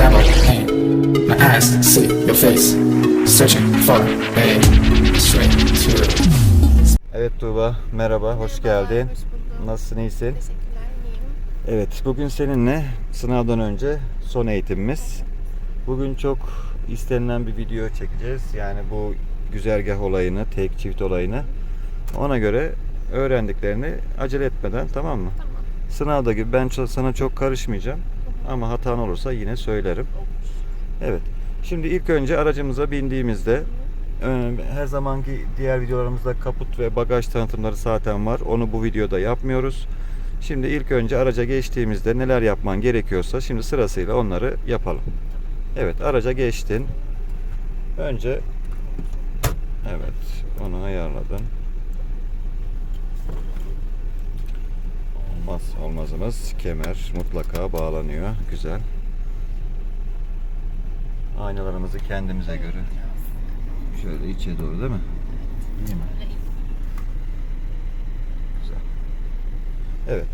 double pain. My eyes see your face, searching for a straight to it. Evet Tuğba, merhaba, hoş geldin. Hoş. Nasılsın, iyisin? Teşekkürler, iyiyim. Evet, bugün seninle sınavdan önce son eğitimimiz. Bugün çok istenilen bir video çekeceğiz. Yani bu güzergah olayını, tek çift olayını. Ona göre öğrendiklerini acele etmeden tamam mı? Tamam. Sınavda gibi ben sana çok karışmayacağım. Ama hatan olursa yine söylerim. Evet. Şimdi ilk önce aracımıza bindiğimizde e, her zamanki diğer videolarımızda kaput ve bagaj tanıtımları zaten var. Onu bu videoda yapmıyoruz. Şimdi ilk önce araca geçtiğimizde neler yapman gerekiyorsa şimdi sırasıyla onları yapalım. Evet, araca geçtin. Önce evet, onu ayarladın. Olmaz olmazımız kemer mutlaka bağlanıyor. Güzel. Aynalarımızı kendimize göre şöyle içe doğru değil mi? İyi mi? Güzel. Evet.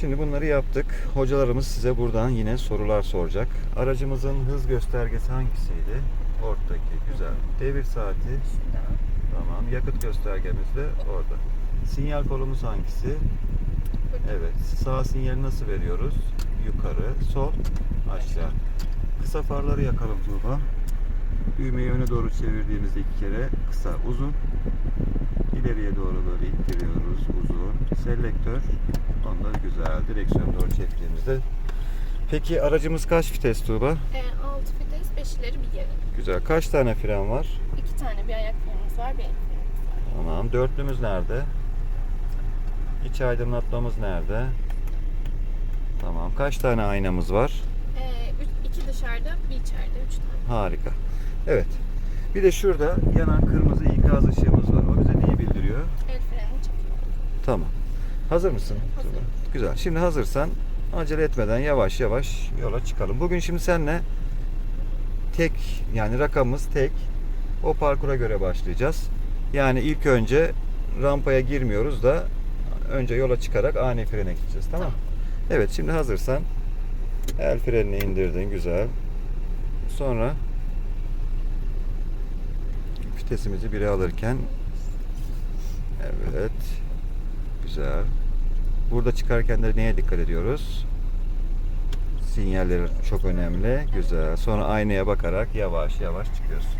Şimdi bunları yaptık. Hocalarımız size buradan yine sorular soracak. Aracımızın hız göstergesi hangisiydi? Ortadaki. Güzel. Devir saati. Tamam. Yakıt göstergemiz de orada. Sinyal kolumuz hangisi? Evet. Sağ sinyali nasıl veriyoruz? Yukarı, sol, aşağı. Kısa farları yakalım Tuğba. Düğmeyi öne doğru çevirdiğimizde iki kere kısa, uzun. İleriye doğru böyle ittiriyoruz, uzun. Selektör, onda güzel. Direksiyon doğru çektiğimizde. Peki aracımız kaç vites Tuğba? E, 6 vites, 5 ileri bir geri. Güzel. Kaç tane fren var? 2 tane bir ayak frenimiz var, bir el frenimiz var. Tamam. Dörtlümüz nerede? İç aydınlatmamız nerede? Tamam. Kaç tane aynamız var? E, 2 dışarıda, bir içeride, 3 tane. Harika. Evet. Bir de şurada yanan kırmızı ikaz ışığımız var. O bize neyi bildiriyor? El freni çekiyor. Tamam. Hazır mısın? Hazırım. Güzel. Şimdi hazırsan acele etmeden yavaş yavaş yola çıkalım. Bugün şimdi seninle tek yani rakamımız tek. O parkura göre başlayacağız. Yani ilk önce rampaya girmiyoruz da önce yola çıkarak ani frene gideceğiz. Tamam mı? Evet şimdi hazırsan el frenini indirdin güzel. Sonra vitesimizi bire alırken evet güzel. Burada çıkarken de neye dikkat ediyoruz? Sinyalleri çok önemli. Güzel. Sonra aynaya bakarak yavaş yavaş çıkıyorsun.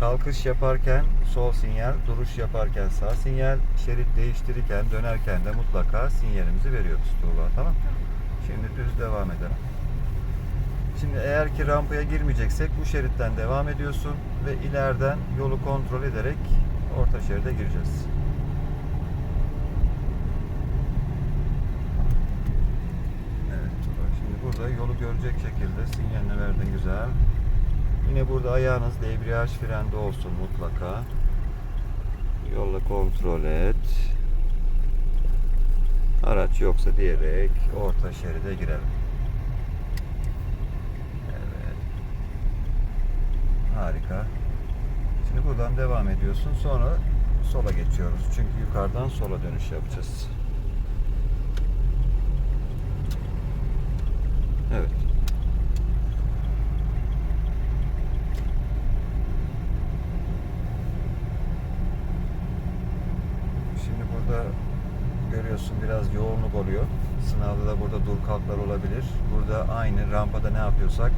Kalkış yaparken sol sinyal, duruş yaparken sağ sinyal, şerit değiştirirken, dönerken de mutlaka sinyalimizi veriyoruz Tuğba. Tamam Şimdi düz devam edelim. Şimdi eğer ki rampaya girmeyeceksek bu şeritten devam ediyorsun ve ileriden yolu kontrol ederek orta şeride gireceğiz. Evet. Şimdi burada yolu görecek şekilde sinyalini verdin güzel. Yine burada ayağınız debriyaj frende olsun mutlaka. Yolla kontrol et. Araç yoksa diyerek orta şeride girelim. Evet. Harika. Şimdi buradan devam ediyorsun. Sonra sola geçiyoruz. Çünkü yukarıdan sola dönüş yapacağız. Evet. Şimdi burada görüyorsun biraz yoğunluk oluyor. Sınavda da burada dur kalklar olabilir. Burada aynı rampada ne yapıyorsak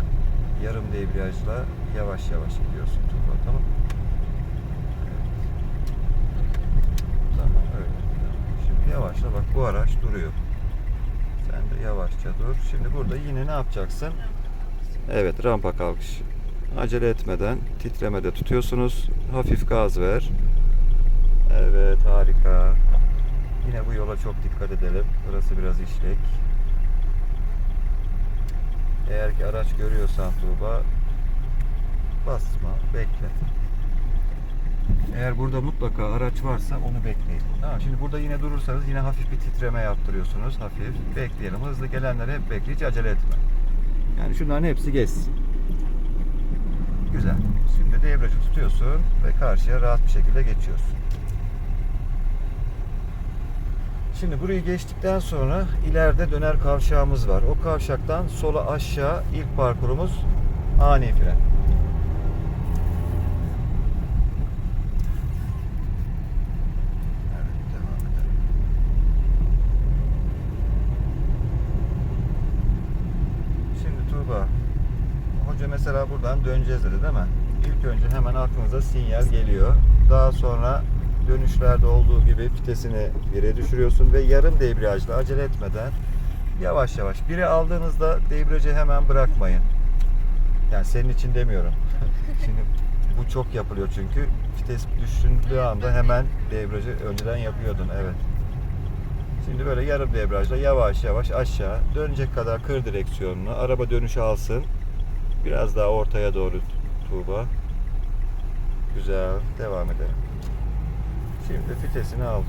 yarım debriyajla yavaş yavaş gidiyorsun Tuğba tamam? Evet. Tamam öyle. Şimdi yavaşla bak bu araç duruyor. Sen de yavaşça dur. Şimdi burada yine ne yapacaksın? Evet rampa kalkış. Acele etmeden titremede tutuyorsunuz. Hafif gaz ver. Evet harika. Yine bu yola çok dikkat edelim. Burası biraz işlek. Eğer ki araç görüyorsan Tuğba basma, bekle. Eğer burada mutlaka araç varsa onu bekleyin. Tamam, şimdi burada yine durursanız yine hafif bir titreme yaptırıyorsunuz. Hafif. Bekleyelim. Hızlı gelenleri hep bekle. Hiç acele etme. Yani şunların hepsi geçsin. Güzel. Şimdi debriyajı tutuyorsun ve karşıya rahat bir şekilde geçiyorsun. Şimdi burayı geçtikten sonra ileride döner kavşağımız var. O kavşaktan sola aşağı ilk parkurumuz ani fren. Mesela buradan döneceğiz dedi değil mi? İlk önce hemen aklınıza sinyal geliyor. Daha sonra dönüşlerde olduğu gibi vitesini bire düşürüyorsun ve yarım debriyajla acele etmeden yavaş yavaş. Biri aldığınızda debriyajı hemen bırakmayın. Yani senin için demiyorum. Şimdi bu çok yapılıyor çünkü vites düşündüğü anda hemen debriyajı önceden yapıyordun evet. Şimdi böyle yarım debriyajla yavaş yavaş aşağı dönecek kadar kır direksiyonunu. Araba dönüş alsın. Biraz daha ortaya doğru Tuğba. Güzel. Devam edelim. Şimdi vitesini al.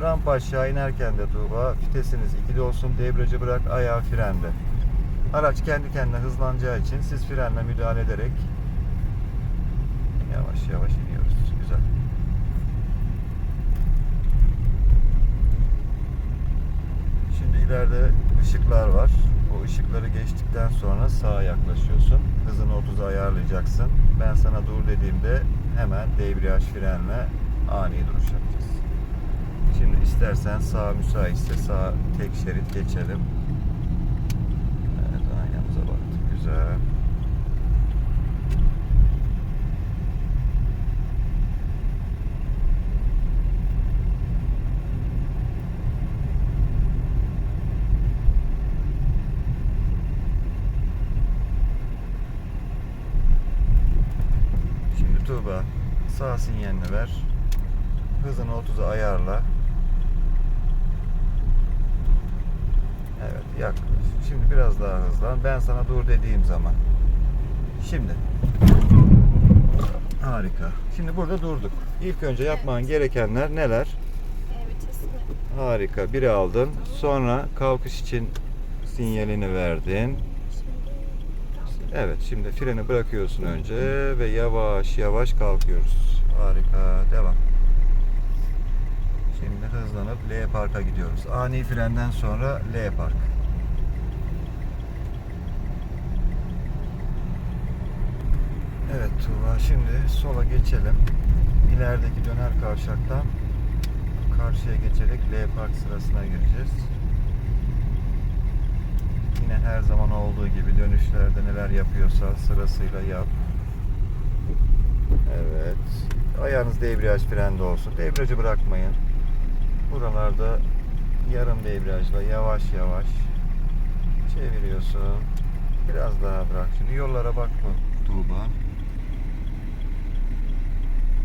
Rampa aşağı inerken de Tuğba vitesiniz 2'de olsun debriyajı bırak ayağı frende. Araç kendi kendine hızlanacağı için siz frenle müdahale ederek yavaş yavaş iniyoruz. Güzel. Şimdi ileride ışıklar var. O ışıkları geçtikten sonra sağa yaklaşıyorsun. Hızını 30'a ayarlayacaksın. Ben sana dur dediğimde hemen debriyaj frenle ani duruş yapacağız. Şimdi istersen sağ müsaitse sağ tek şerit geçelim. Evet aynamıza baktık. Güzel. Tuğba sağ sinyalini ver. Hızını 30'a ayarla. Evet yaklaş. Şimdi biraz daha hızlan. Ben sana dur dediğim zaman. Şimdi. Harika. Şimdi burada durduk. İlk önce yapman gerekenler neler? Harika. Biri aldın. Sonra kalkış için sinyalini verdin. Evet, şimdi freni bırakıyorsun önce ve yavaş yavaş kalkıyoruz. Harika, devam. Şimdi hızlanıp L parka gidiyoruz. Ani frenden sonra L park. Evet Tuğba, şimdi sola geçelim. İlerideki döner kavşaktan karşıya geçerek L park sırasına gireceğiz. Yine her zaman olduğu gibi dönüşlerde neler yapıyorsa sırasıyla yap. Evet. Ayağınız debriyaj frende olsun. Debriyajı bırakmayın. Buralarda yarım debriyajla yavaş yavaş çeviriyorsun. Biraz daha bırak şimdi. Yollara bakma Tuğba.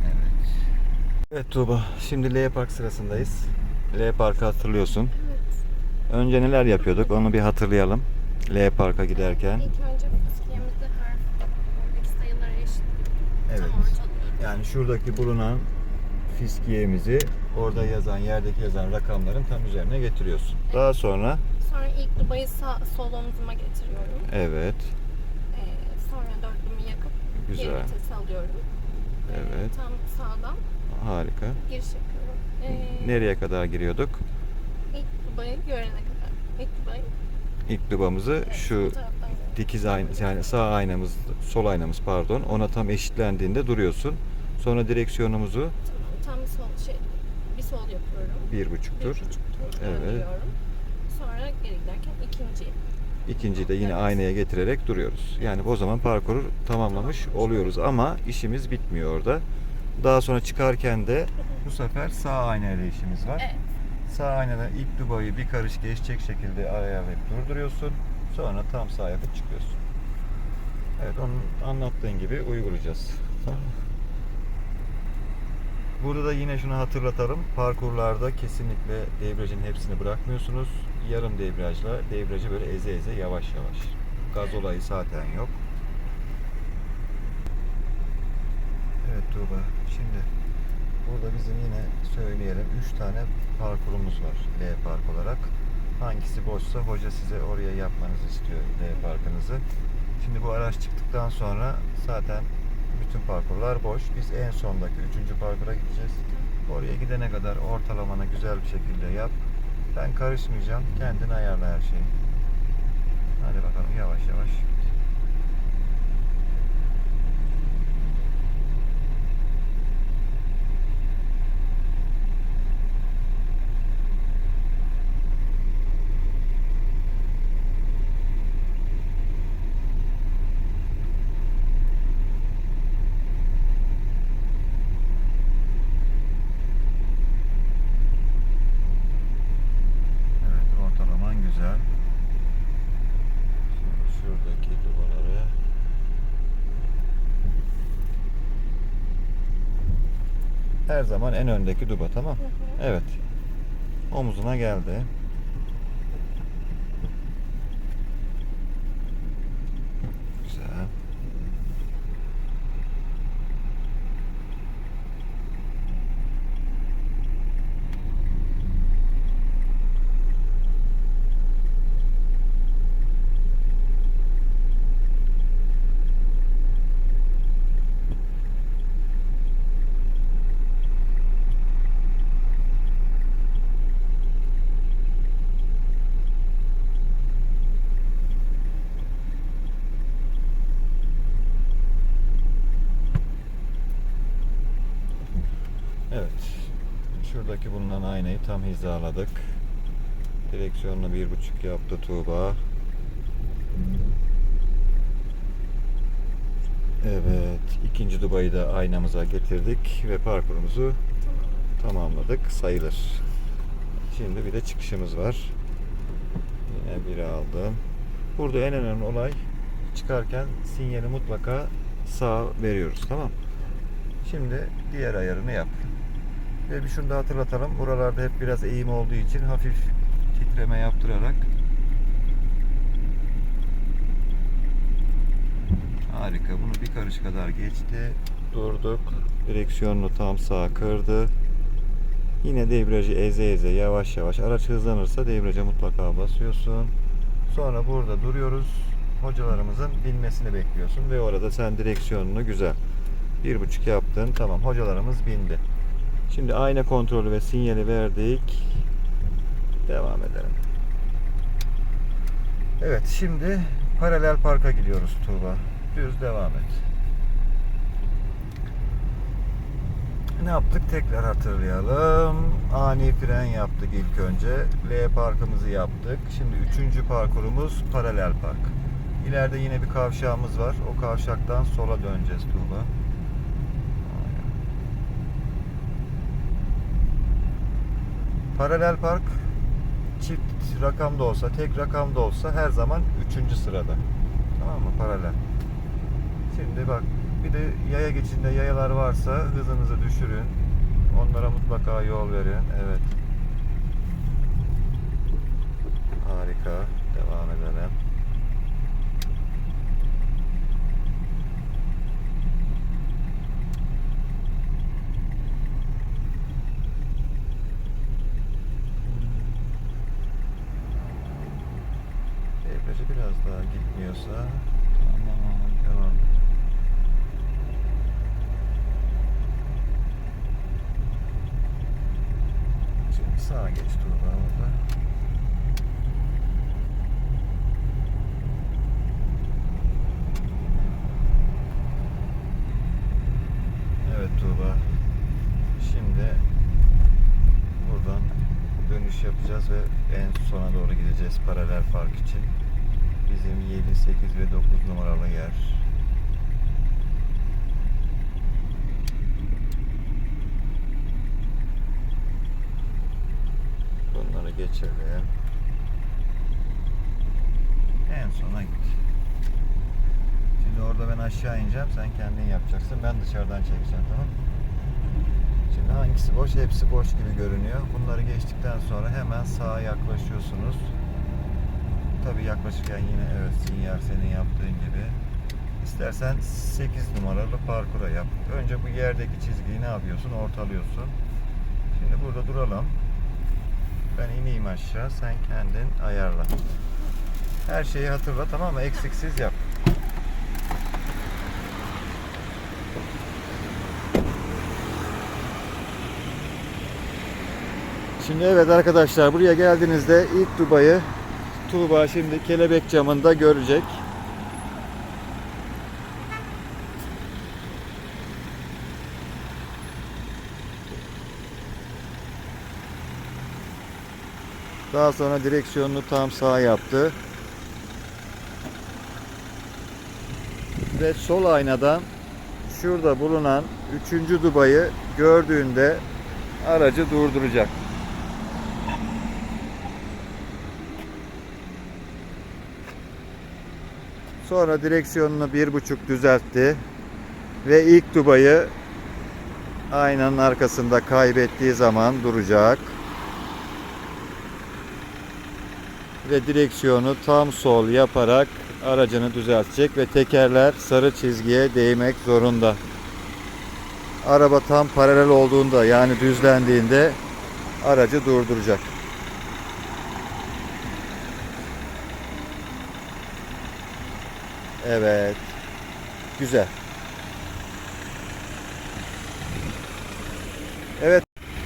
Evet. Evet Tuğba. Şimdi L Park sırasındayız. L Park'ı hatırlıyorsun. evet. Önce neler yapıyorduk onu bir hatırlayalım. L Park'a giderken. İlk önce fıskiyemizde harf oradaki sayılara eşit. Evet. Yani şuradaki bulunan fiskiyemizi orada yazan, yerdeki yazan rakamların tam üzerine getiriyorsun. Daha sonra Sonra ilk dubayı sağ, sol omzuma getiriyorum. evet, Ee, sonra dörtlümü yakıp Güzel. geri vitesi alıyorum. Ee, Evet. Tam sağdan harika. giriş yapıyorum. Ee, Nereye kadar giriyorduk? İlk dubayı görene kadar. İlk dubamızı evet, şu dikiz ayna yani sağ aynamız, sol aynamız pardon. Ona tam eşitlendiğinde duruyorsun. Sonra direksiyonumuzu Tamam, tam sol şey, bir sol yapıyorum. bir buçuk Bir tur. buçuk tur Evet. Sonra geri giderken ikinci. İkinciyi de yine Evet. aynaya getirerek duruyoruz. Yani o zaman parkuru tamamlamış Tamamlamış. oluyoruz ama işimiz bitmiyor orada. Daha sonra çıkarken de bu sefer sağ aynayla işimiz var. Evet. Sağ aynada ilk dubayı bir karış geçecek şekilde ayarlayıp durduruyorsun. Sonra tam sağ yapıp çıkıyorsun. Evet onun anlattığın gibi uygulayacağız. Burada da yine şunu hatırlatalım. Parkurlarda kesinlikle debriyajın hepsini bırakmıyorsunuz. Yarım debriyajla debriyajı böyle eze eze yavaş yavaş. Gaz olayı zaten yok. Evet Tuğba. Şimdi burada bizim yine söyleyelim 3 tane parkurumuz var L park olarak. Hangisi boşsa hoca size oraya yapmanızı istiyor L parkınızı. Şimdi bu araç çıktıktan sonra zaten Bütün parkurlar boş. Biz en sondaki üçüncü parkura gideceğiz. Oraya gidene kadar ortalamanı güzel bir şekilde yap. Ben karışmayacağım. Kendin ayarla her şeyi. Hadi bakalım yavaş yavaş. Evet ortalaman güzel. Şimdi şuradaki duvarları her zaman en öndeki duba tamam. Evet. Omuzuna geldi. Güzel. Evet. Şuradaki bulunan aynayı tam hizaladık. Direksiyonunu bir buçuk yaptı Tuğba. Evet. ikinci dubayı da aynamıza getirdik ve parkurumuzu tamamladık sayılır. Şimdi bir de çıkışımız var. Yine biri aldım. Burada en önemli olay çıkarken sinyali mutlaka sağ veriyoruz. Tamam. Şimdi diğer ayarını yap. Ve bir şunu da hatırlatalım. Buralarda hep biraz eğim olduğu için hafif titreme yaptırarak Harika. Bunu bir karış kadar geçti. Durduk. Direksiyonunu tam sağa kırdı. Yine debriyajı eze eze yavaş yavaş. Araç hızlanırsa debriyaja mutlaka basıyorsun. Sonra burada duruyoruz. Hocalarımızın binmesini bekliyorsun ve orada sen direksiyonunu güzel bir buçuk yaptın. Tamam hocalarımız bindi. Şimdi ayna kontrolü ve sinyali verdik. Devam edelim. Evet şimdi paralel parka gidiyoruz Tuğba. Düz devam et. Ne yaptık tekrar hatırlayalım. Ani fren yaptık ilk önce. L parkımızı yaptık. Şimdi üçüncü parkurumuz paralel park. İleride yine bir kavşağımız var. O kavşaktan sola döneceğiz Tuğba. Paralel park çift rakamda olsa, tek rakamda olsa her zaman üçüncü sırada. Tamam mı? Paralel. Şimdi bak bir de yaya geçinde yayalar varsa hızınızı düşürün. Onlara mutlaka yol verin. Evet. Harika. Devam edelim. Debriyajı biraz daha gitmiyorsa tamam devam. Şimdi sağa geç Tuğba orada. Evet Tuğba. Şimdi buradan dönüş yapacağız ve en sona doğru gideceğiz paralel park için. Bizim 7, 8 ve 9 numaralı yer. Bunları geçelim. En sona git. Şimdi orada ben aşağı ineceğim. Sen kendin yapacaksın. Ben dışarıdan çekeceğim tamam? Şimdi hangisi boş? Hepsi boş gibi görünüyor. Bunları geçtikten sonra hemen sağa yaklaşıyorsunuz tabii yaklaşırken yine evet sinyal senin yaptığın gibi. İstersen 8 numaralı parkura yap. Önce bu yerdeki çizgiyi ne yapıyorsun? Ortalıyorsun. Şimdi burada duralım. Ben ineyim aşağı. Sen kendin ayarla. Her şeyi hatırla tamam mı? Eksiksiz yap. Şimdi evet arkadaşlar buraya geldiğinizde ilk Dubai'yi Tuğba şimdi kelebek camında görecek. Daha sonra direksiyonunu tam sağa yaptı. Ve sol aynadan şurada bulunan 3. Dubai'yi gördüğünde aracı durduracak. Sonra direksiyonunu bir buçuk düzeltti. Ve ilk Dubai'yi aynanın arkasında kaybettiği zaman duracak. Ve direksiyonu tam sol yaparak aracını düzeltecek ve tekerler sarı çizgiye değmek zorunda. Araba tam paralel olduğunda yani düzlendiğinde aracı durduracak. Evet. Güzel. Evet.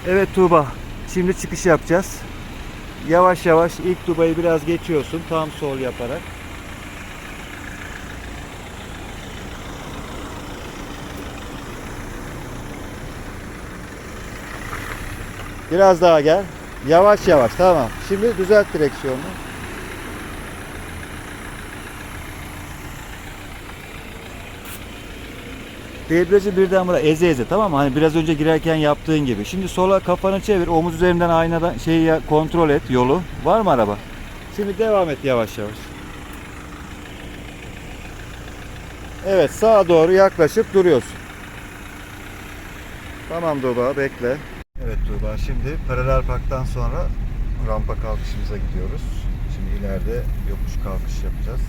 Evet Tuğba. Şimdi çıkış yapacağız. Yavaş yavaş ilk Dubai'yi biraz geçiyorsun tam sol yaparak. Biraz daha gel. Yavaş yavaş tamam. Şimdi düzelt direksiyonunu. Debriyajı birden bırak eze eze tamam mı? Hani biraz önce girerken yaptığın gibi. Şimdi sola kafanı çevir. Omuz üzerinden aynadan şeyi ya- kontrol et yolu. Var mı araba? Şimdi devam et yavaş yavaş. Evet sağa doğru yaklaşıp duruyorsun. Tamam Tuğba bekle. Evet Tuğba şimdi paralel parktan sonra rampa kalkışımıza gidiyoruz. Şimdi ileride yokuş kalkış yapacağız.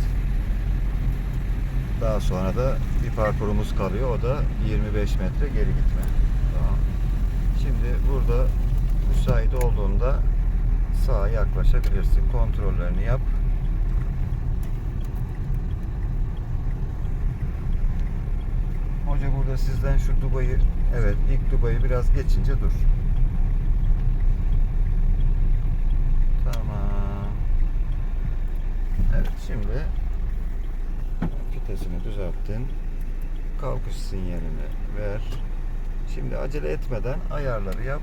Daha sonra da bir parkurumuz kalıyor. O da 25 metre geri gitme. Tamam. Şimdi burada müsait olduğunda sağa yaklaşabilirsin. Kontrollerini yap. Hoca burada sizden şu Dubai'yi evet ilk Dubai'yi biraz geçince dur. Tamam. Evet şimdi vitesini düzelttin. Kalkış sinyalini ver. Şimdi acele etmeden ayarları yap.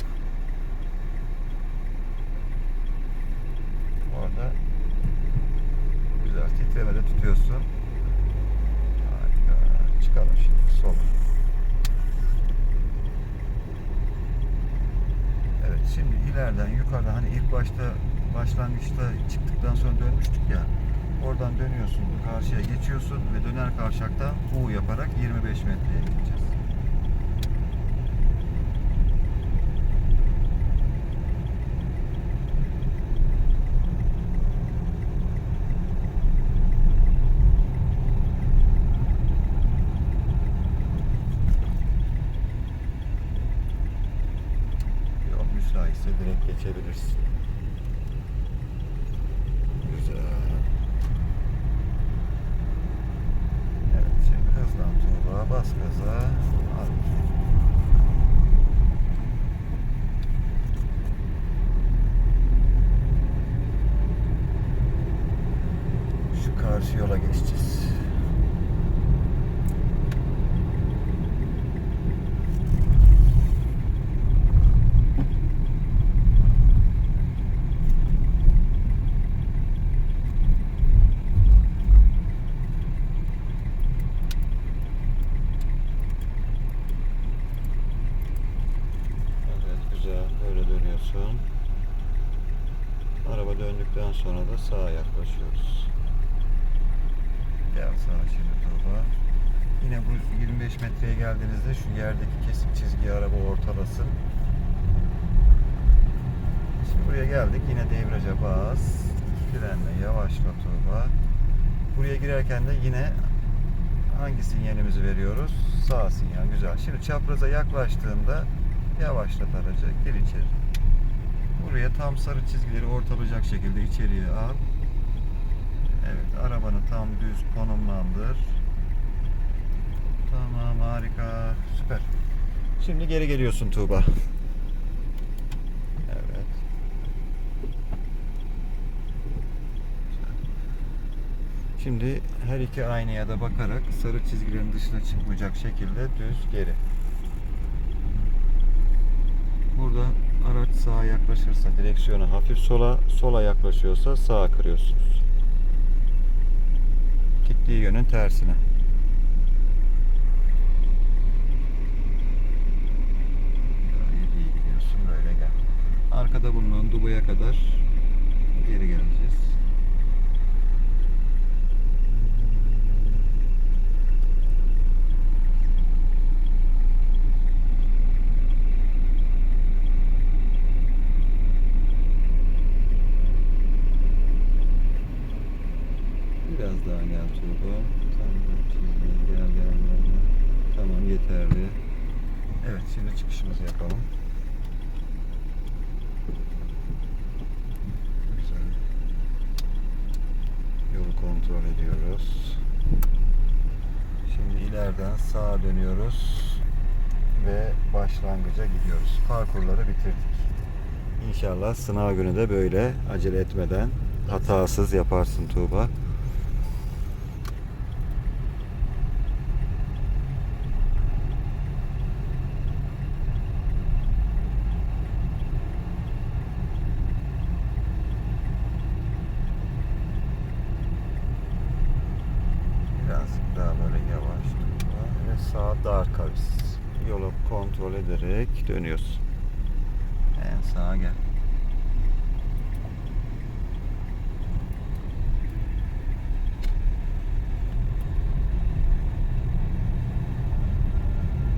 Orada güzel titremede tutuyorsun. Harika. Çıkalım şimdi sola. Evet şimdi ileriden yukarıdan hani ilk başta başlangıçta çıktıktan sonra dönmüştük ya. Oradan dönüyorsun, karşıya geçiyorsun ve döner kavşakta U yaparak 25 metreye gideceğiz. Yol müsaitse direkt geçebilirsin. Güzel. Evet şimdi bas gaza. Al. Şu karşı yola geçeceğiz. Evet güzel böyle dönüyorsun. Araba döndükten sonra da sağa yaklaşıyoruz. Gel sağa şimdi Tuğba. Yine bu 25 metreye geldiğinizde şu yerdeki kesik çizgiyi araba ortalasın. Şimdi buraya geldik. Yine debriyaja bas. Frenle yavaşla Tuğba. Buraya girerken de yine hangi sinyalimizi veriyoruz? Sağ sinyal. Güzel. Şimdi çapraza yaklaştığında yavaşlat aracı. Gir içeri. Buraya tam sarı çizgileri ortalayacak şekilde içeriye al. Evet. Arabanı tam düz konumlandır. Tamam. Harika. Süper. Şimdi geri geliyorsun Tuğba. Evet. Şimdi her iki aynaya da bakarak sarı çizgilerin dışına çıkmayacak şekilde düz geri. Burada araç sağa yaklaşırsa direksiyonu hafif sola, sola yaklaşıyorsa sağa kırıyorsunuz. Gittiği yönün tersine. Gayet iyi gidiyorsun böyle gel. Arkada bulunan Dubai'ye kadar geri geleceğiz. Biraz daha gel Tuğba. Tamam, çizgi. Gel gel gel. gel. Tamam yeterli. Evet şimdi çıkışımızı yapalım. Güzel. Yolu kontrol ediyoruz. Şimdi ileriden sağa dönüyoruz ve başlangıca gidiyoruz. Parkurları bitirdik. İnşallah sınav günü de böyle acele etmeden hatasız yaparsın Tuğba. Birazcık daha böyle yavaş durma ve sağa dar kavis. Yolu kontrol ederek dönüyorsun. En sağa gel.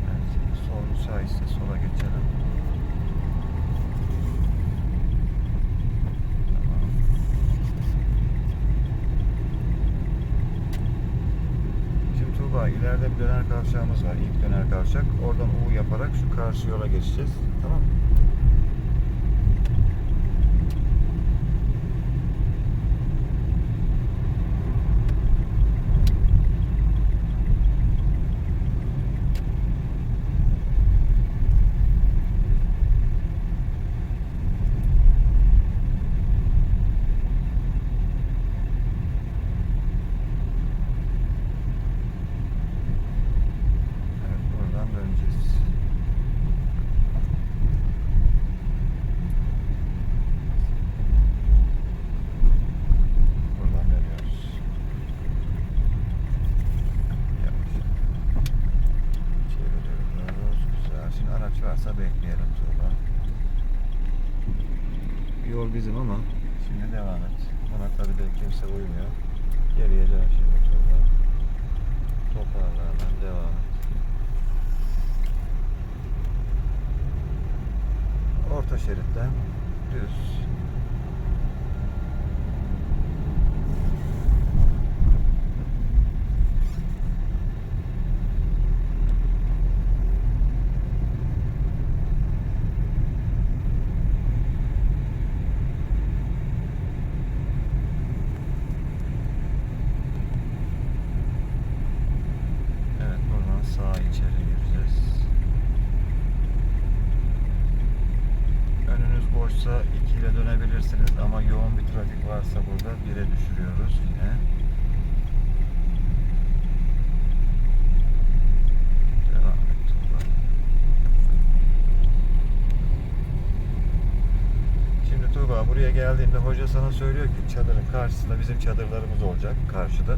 Evet, şimdi sol müsaitse sola geçelim. Tamam. Şimdi Tuğba ileride bir döner kavşağımız var. İlk döner kavşak. Oradan U yaparak şu karşı yola geçeceğiz. Tamam mı? Evet buradan döneceğiz. Buradan dönüyoruz. Yavaş. Çeviriyoruz. Güzel. Şimdi araç varsa bekleyelim Tuğba. Bizim ama şimdi devam et. Buna tabii de kimse uymuyor. Geriye dön şimdi Tuğba. Toparla hemen devam et. Orta şeritten düz. Evet buradan sağa içeri gireceğiz. Boşsa 2 ile dönebilirsiniz ama yoğun bir trafik varsa burada 1'e düşürüyoruz yine. Şimdi Tuğba buraya geldiğinde hoca sana söylüyor ki çadırın karşısında bizim çadırlarımız olacak karşıda.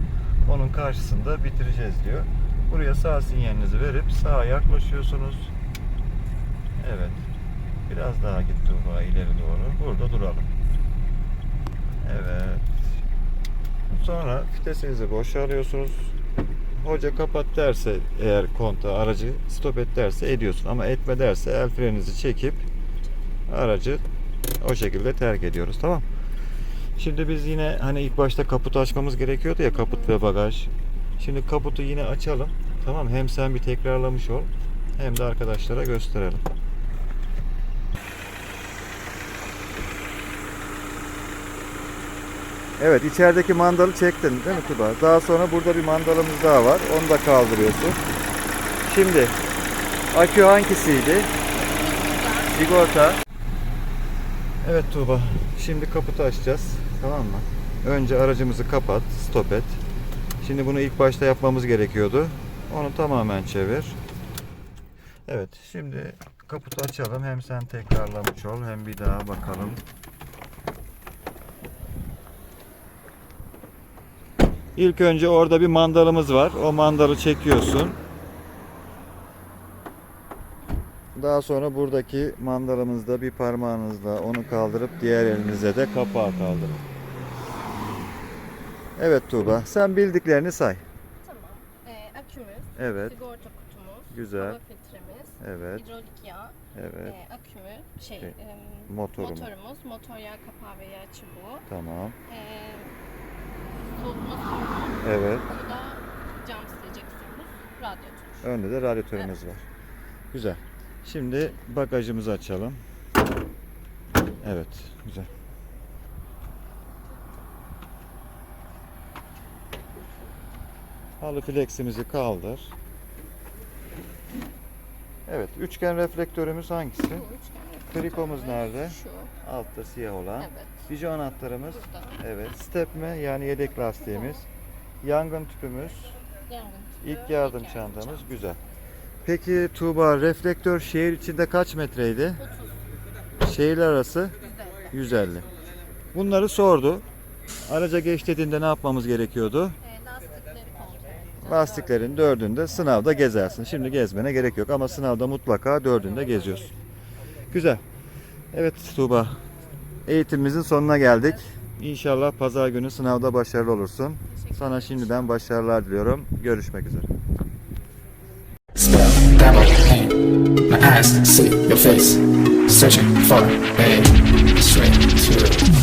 Onun karşısında bitireceğiz diyor. Buraya sağ sinyalinizi verip sağa yaklaşıyorsunuz. Evet. Biraz daha git Tuğba ileri doğru. Burada duralım. Evet. Sonra vitesinizi boşa alıyorsunuz. Hoca kapat derse eğer konta aracı stop et derse ediyorsun. Ama etme derse el freninizi çekip aracı o şekilde terk ediyoruz. Tamam. Şimdi biz yine hani ilk başta kaputu açmamız gerekiyordu ya kaput ve bagaj. Şimdi kaputu yine açalım. Tamam hem sen bir tekrarlamış ol hem de arkadaşlara gösterelim. Evet içerideki mandalı çektin değil mi Tuba? Daha sonra burada bir mandalımız daha var. Onu da kaldırıyorsun. Şimdi akü hangisiydi? Sigorta. Evet Tuğba. Şimdi kaputu açacağız. Tamam mı? Önce aracımızı kapat, stop et. Şimdi bunu ilk başta yapmamız gerekiyordu. Onu tamamen çevir. Evet şimdi kaputu açalım. Hem sen tekrarlamış ol hem bir daha bakalım. İlk önce orada bir mandalımız var. O mandalı çekiyorsun. Daha sonra buradaki mandalımızda bir parmağınızla onu kaldırıp diğer elinize de kapağı kaldırın. Evet Tuğba, sen bildiklerini say. Tamam. Ee, akümüz, Evet, sigorta kutumuz, Güzel. hava filtremiz, evet, hidrolik yağ, evet. e, akümü, şey, Şey, em, motoru mu? motorumuz, motor yağ kapağı ve yağ çubuğu, Tamam. e, soğutma suyumuz, Evet. bu da cam silecek suyumuz, radyatör. Önde de radyatörümüz var. Güzel. Şimdi bagajımızı açalım. Evet, güzel. Halı fleximizi kaldır. Evet, üçgen reflektörümüz hangisi? Bu üçgen Krikomuz nerede? Şu, Altta siyah olan. evet. Vijo anahtarımız. Burada. Evet. Stepme yani yedek lastiğimiz. Yangın tüpümüz. Yangın tüpü, İlk yardım ilk çantamız. çantası. Güzel. Peki Tuğba reflektör şehir içinde kaç metreydi? 30, Şehirler arası 150. 150. Bunları sordu. Araca geç dediğinde ne yapmamız gerekiyordu? E, lastikleri kontrol edeceğiz. Lastiklerin dördünde sınavda gezersin. Şimdi gezmene gerek yok ama sınavda mutlaka dördünde geziyorsun. Güzel. Evet Tuğba. Eğitimimizin sonuna geldik. İnşallah pazar günü sınavda başarılı olursun. Sana şimdiden başarılar diliyorum. Görüşmek üzere. Pain. My eyes see your face. Searching for a straight to